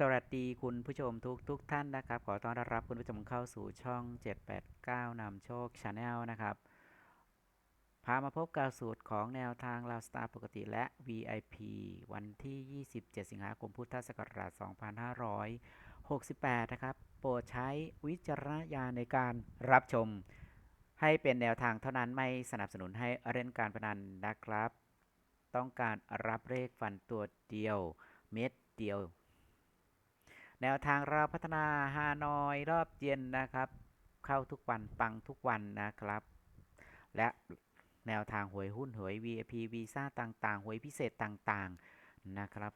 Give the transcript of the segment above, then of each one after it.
สวัสดีคุณผู้ชมทุกทุกท่านนะครับ ขอต้อนรับคุณผู้ชมเข้าสู่ช่อง 789นำโชค Channel นะครับ พามาพบกับสูตรของแนวทางลาวสตาร์ปกติและ VIP วันที่ 27 สิงหาคมพุทธศักราช 2568 นะครับ โปรดใช้วิจารณญาณในการรับชม ให้เป็นแนวทางเท่านั้นไม่สนับสนุนให้เล่นการพนันนะครับ ต้องการรับเลขฟันตัวเดียว เม็ดเดียว แนวทางเราพัฒนาฮานอยรอบเย็นนะครับ เข้าทุกวันปังทุกวันนะครับ และแนวทางหวยหุ้นหวย VIP วีซ่าต่างๆ หวยพิเศษต่างๆนะครับ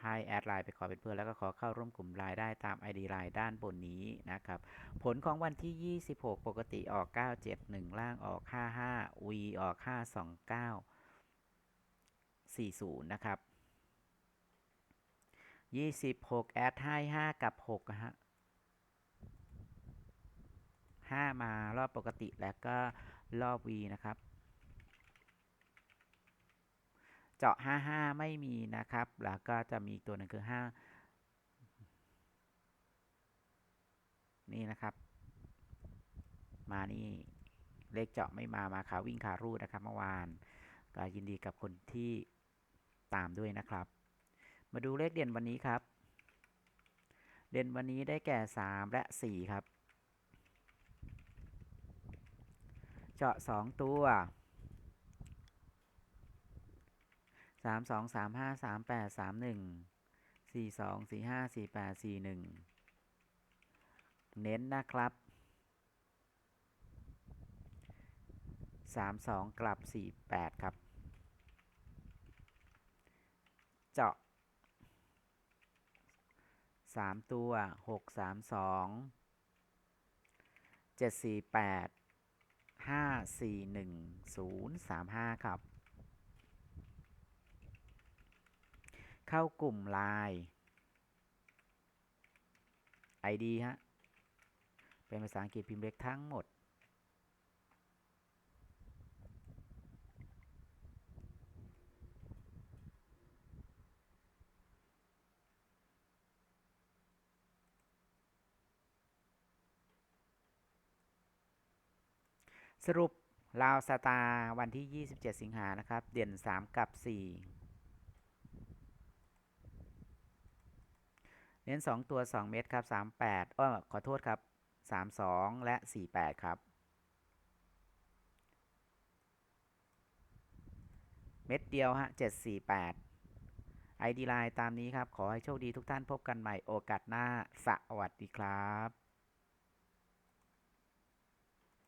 ให้แอดไลน์ไปขอเป็นเพื่อนแล้วก็ขอเข้าร่วมกลุ่มรายได้ตาม ID ไลน์ด้านบนนี้นะครับ ผลของวันที่ 26 ปกติออก 971 ล่างออก 55 V ออก 529 40 นะครับ 26แอดให้5กับ6อะฮะ5มารอบปกติแล้วก็รอบ V นะครับ เจาะ55ไม่มีนะครับ แล้วก็จะมีตัวหนึ่งคือ5นี่นะครับ มานี่เลขเจาะไม่มามาขาวิ่งขารูดนะครับเมื่อวาน ก็ยินดีกับคนที่ตามด้วยนะครับ มาดูเลขเด่นวันนี้ครับ เด่นวันนี้ได้แก่ 3 และ 4 ครับ เจาะ 2 ตัว 3 2 3 5 3 8 3 1 4 2 4 5 4 8 4 1 เน้นนะครับ 3 2 กลับ 4 8 ครับ เจาะ สามตัวหกสามสองเจ็ดสี่แปดห้าสี่หนึ่งศูนย์สามห้าครับ เข้ากลุ่มไลน์ ID ฮะ เป็นภาษาอังกฤษพิมพ์เล็กทั้งหมด สรุปลาวสตาร์วันที่ 27 สิงหานะครับ เด่น 3 กับ 4 เน้น 2 ตัว 2 เม็ดครับ 38อ้อขอโทษครับ 32 และ 48 ครับ เม็ดเดียวฮะ 748 ID ไลน์ตามนี้ครับ ขอให้โชคดีทุกท่านพบกันใหม่โอกาสหน้า สวัสดีครับ